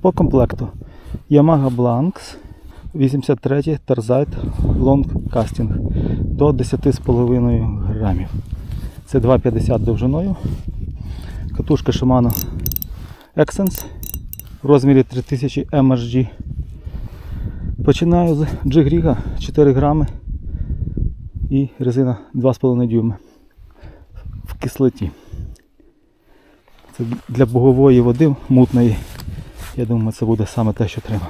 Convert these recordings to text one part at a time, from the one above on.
По комплекту. Yamaha Blanks 83 Tarzite Long Casting до 10,5 грамів. Це 2,50 довжиною. Катушка Shimano Excense в розмірі 3000 MHG. Починаю з G-Griga 4 грами і резина 2,5 дюйми в кислоті. Це для богової води мутної. Я думаю, це буде саме те, що треба.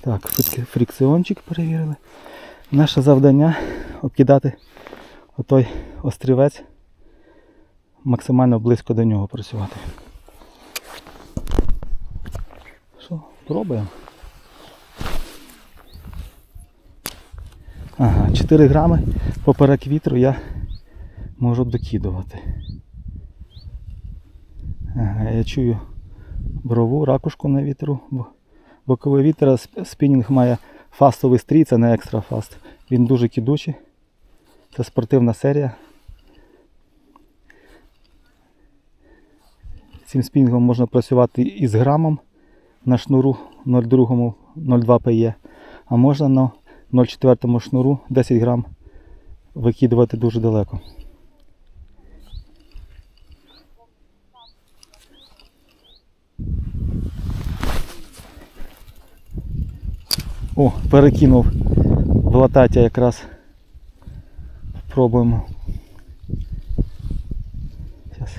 Так, фрик- фрикціончик перевірили. Наше завдання обкидати отой острівець максимально близько до нього працювати. Що, пробуємо? Ага, 4 грами поперек вітру я можу докидувати. Ага, я чую брову, ракушку на вітру. Бо- Боковий вітер сп- спінінг має фастовий стрій, це не екстра фаст. Він дуже кидучий. Це спортивна серія. Цим спінінгом можна працювати із грамом на шнуру 0,2 0,2 PE, а можна на 0,4 шнуру 10 грам викидувати дуже далеко. О, перекинув в латаття якраз. Пробуємо. Зараз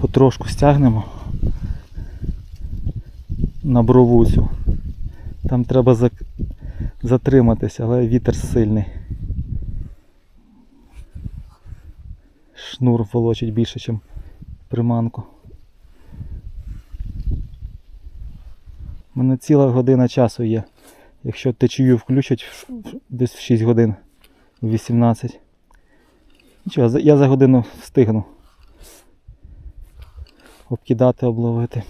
потрошку стягнемо на брову цю. Там треба затриматися, але вітер сильний. Шнур волочить більше, ніж приманку. У мене ціла година часу є. Якщо течію включать десь в 6 годин, в 18. Нічого, я за годину встигну обкидати, обловити.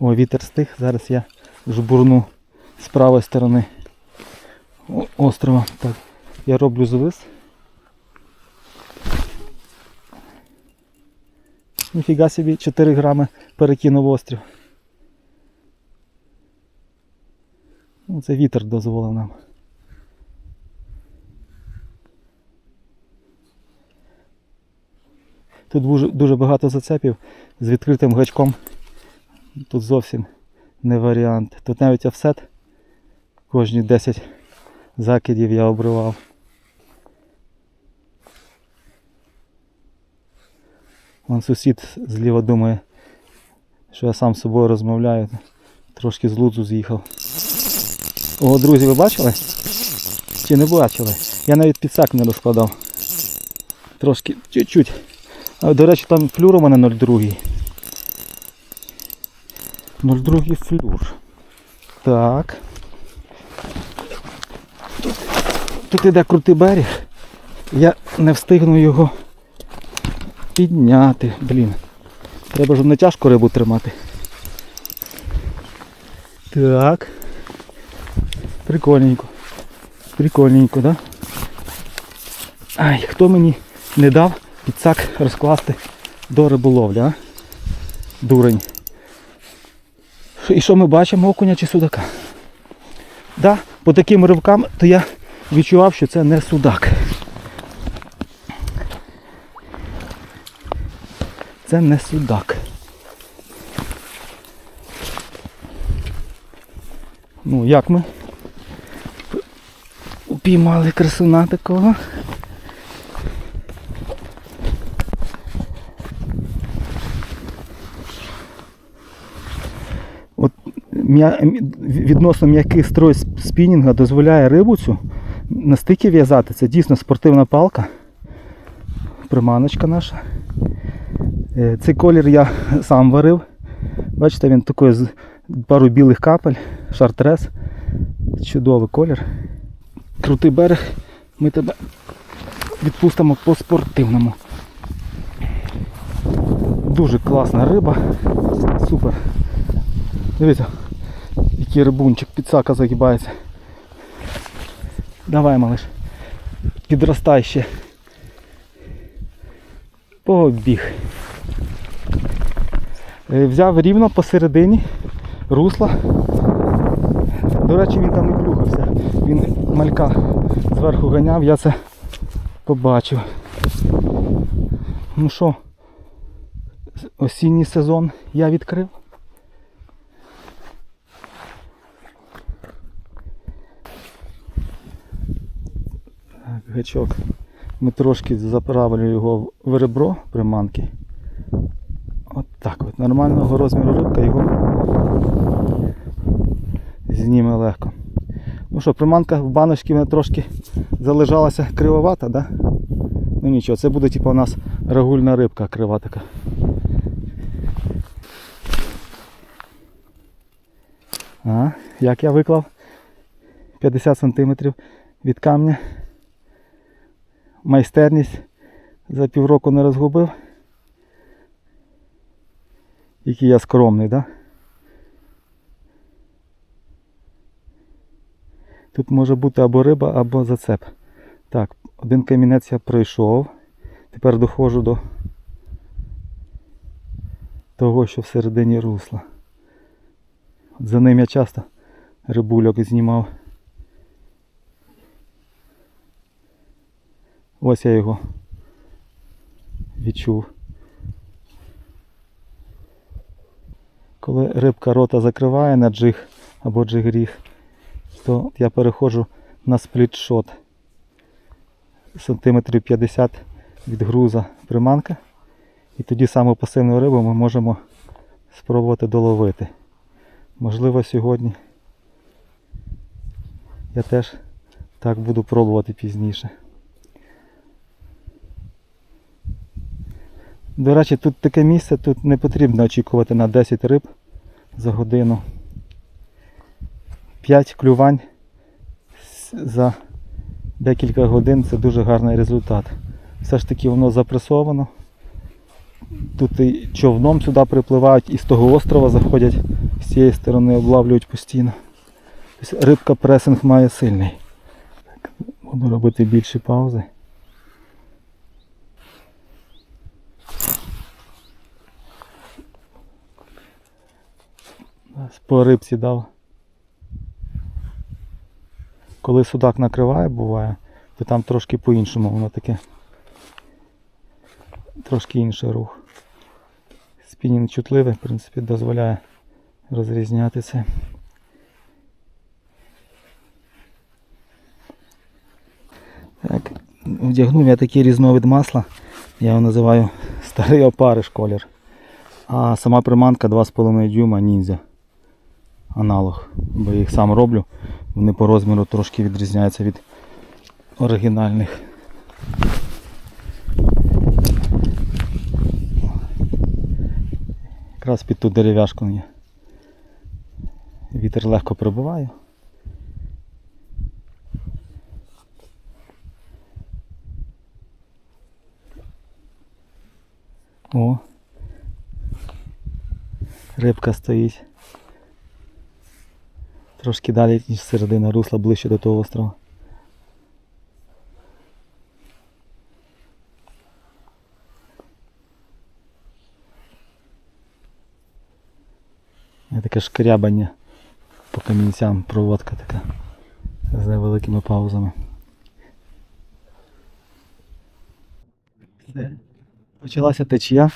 О, вітер стих, зараз я жбурну з правої сторони острова. Так, я роблю звис. Ніфіга собі 4 грами перекинув острів. Ну, це вітер дозволив нам. Тут дуже, багато зацепів з відкритим гачком. Тут зовсім не варіант. Тут навіть офсет кожні 10 закидів я обривав. Вон сусід зліва думає, що я сам з собою розмовляю. Трошки з лудзу з'їхав. О, друзі, ви бачили? Чи не бачили? Я навіть підсак не розкладав. Трошки, чуть-чуть. До речі, там флюр у мене 0,2. 0,2 флюр. Так. Тут, тут іде крутий берег. Я не встигну його підняти. Блін. Треба ж не тяжко рибу тримати. Так. Прикольненько. Прикольненько, да? Ай, хто мені не дав підсак розкласти до риболовлі, а? Дурень. І що ми бачимо, окуня чи судака? Да, по таким ривкам то я відчував, що це не судак. Це не судак. Ну, як ми? Упіймали красуна такого. От відносно м'який строй сп- спінінга дозволяє рибу цю на стики в'язати. Це дійсно спортивна палка. Приманочка наша. Е, Цей колір я сам варив. Бачите, він такий з пару білих капель, шартрес. Чудовий колір. Крутий берег. Ми тебе відпустимо по спортивному. Дуже класна риба. Супер. Дивіться, який рибунчик, підсака загибається. Давай, малиш. Підростай ще. Побіг. Е, Взяв рівно посередині русла. До речі, він там і плюхався. Він малька зверху ганяв, я це побачив. Ну що, осінній сезон я відкрив. Так, гачок. Ми трошки заправили його в ребро приманки. От так от. Нормального розміру рибка його зніме легко. Ну що, приманка в баночці вона трошки залежалася кривовата, да? Ну нічого, це буде типу у нас рагульна рибка крива така. А, як я виклав? 50 см від камня. Майстерність за півроку не розгубив. Який я скромний, да? Тут може бути або риба, або зацеп. Так, один камінець я пройшов. Тепер доходжу до того, що всередині русла. За ним я часто рибульок знімав. Ось я його відчув. Коли рибка рота закриває на джиг або джигріг, то я переходжу на сплітшот. Сантиметрів 50 від груза приманка. І тоді саму пасивну рибу ми можемо спробувати доловити. Можливо, сьогодні я теж так буду пробувати пізніше. До речі, тут таке місце, тут не потрібно очікувати на 10 риб за годину. 5 клювань за декілька годин це дуже гарний результат. Все ж таки воно запресовано. Тут і човном сюди припливають, і з того острова заходять, з цієї сторони облавлюють постійно. Тобто рибка пресинг має сильний. Так, буду робити більші паузи. По рибці дав. Коли судак накриває, буває, то там трошки по-іншому воно таке. Трошки інший рух. Спінінг чутливий, в принципі, дозволяє розрізняти це. Так, вдягнув я такий різновид масла. Я його називаю старий опариш колір. А сама приманка 2,5 дюйма ніндзя. Аналог. Бо їх сам роблю. Вони по розміру трошки відрізняються від оригінальних. Якраз під ту дерев'яшку є. Вітер легко прибуває. О, рибка стоїть. Трошки далі, ніж середина русла, ближче до того острова. Є таке шкрябання по камінцям, проводка така з невеликими паузами. Почалася течія.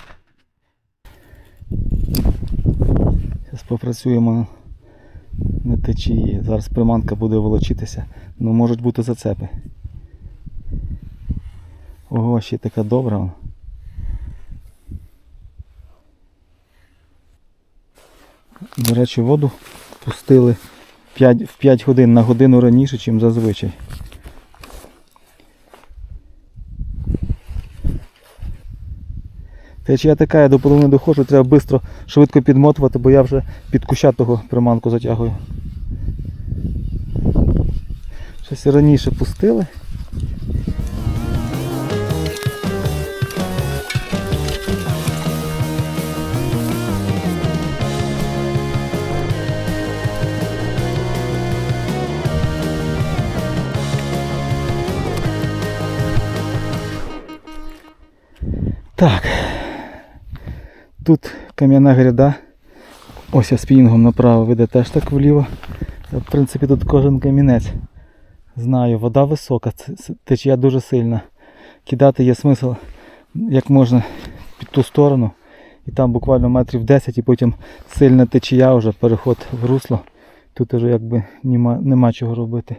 Зараз попрацюємо течії. Зараз приманка буде волочитися. Ну можуть бути зацепи. Ого, ще така добра. До речі, воду пустили 5, в 5 годин на годину раніше, ніж зазвичай. Течія така, я до половини доходжу, треба швидко, швидко підмотувати, бо я вже під куща того приманку затягую. Щось раніше пустили. Так. Тут кам'яна гряда. Ось я спінінгом направо веде теж так вліво. В принципі, тут кожен камінець. Знаю, вода висока, течія дуже сильна. Кидати є смисл як можна під ту сторону. І там буквально метрів 10 і потім сильна течія вже переход в русло. Тут уже якби нема, нема чого робити.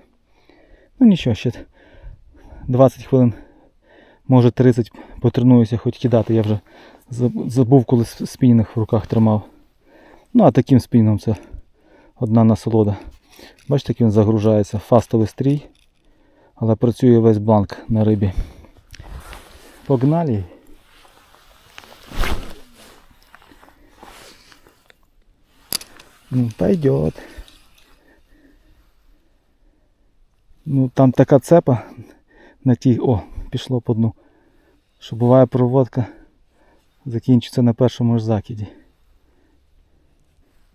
Ну нічого, ще 20 хвилин, може 30 потренуюся хоч кидати. Я вже забув, коли спінінг в руках тримав. Ну а таким спінінгом це одна насолода. Бачите, як він загружається. Фастовий стрій, але працює весь бланк на рибі. Погнали. Ну, пойдет. Ну, там така цепа на тій. О, пішло по дну. Що буває проводка закінчиться на першому ж закиді.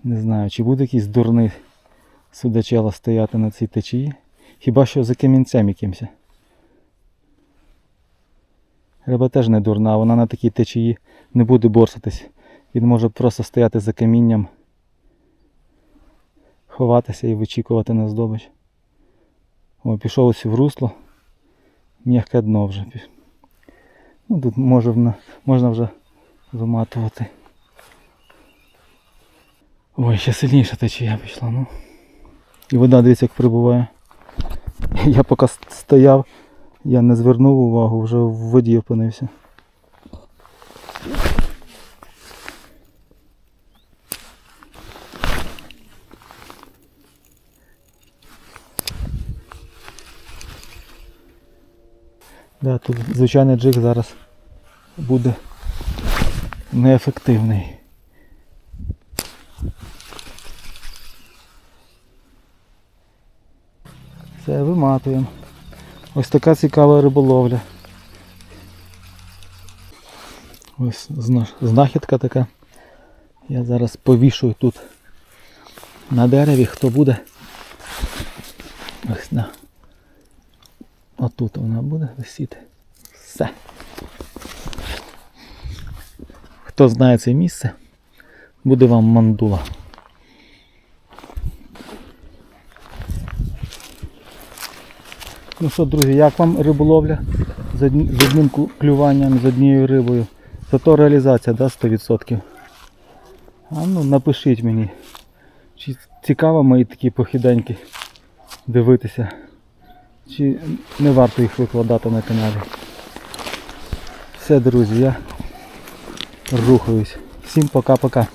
Не знаю, чи буде якийсь дурний судачела стояти на цій течії. Хіба що за камінцем якимось. Риба теж не дурна, вона на такій течії не буде борсатись. Він може просто стояти за камінням, ховатися і вичікувати на здобич. О, пішов ось в русло. М'яке дно вже. Ну, тут може, можна вже виматувати. Ой, ще сильніша течія пішла, ну. І вода, дивіться, як прибуває. Я поки стояв, я не звернув увагу, вже в воді опинився. Да, тут звичайний джиг зараз буде неефективний. Все, виматуємо. Ось така цікава риболовля. Ось знахідка така. Я зараз повішую тут на дереві, хто буде. Ось на. Отут вона буде висіти. Все. Хто знає це місце, буде вам мандула. Ну що, друзі, як вам риболовля з, одним клюванням, з однією рибою? Зато реалізація, да, 100%. А ну напишіть мені, чи цікаво мої такі похіденьки дивитися, чи не варто їх викладати на каналі. Все, друзі, я рухаюсь. Всім пока-пока.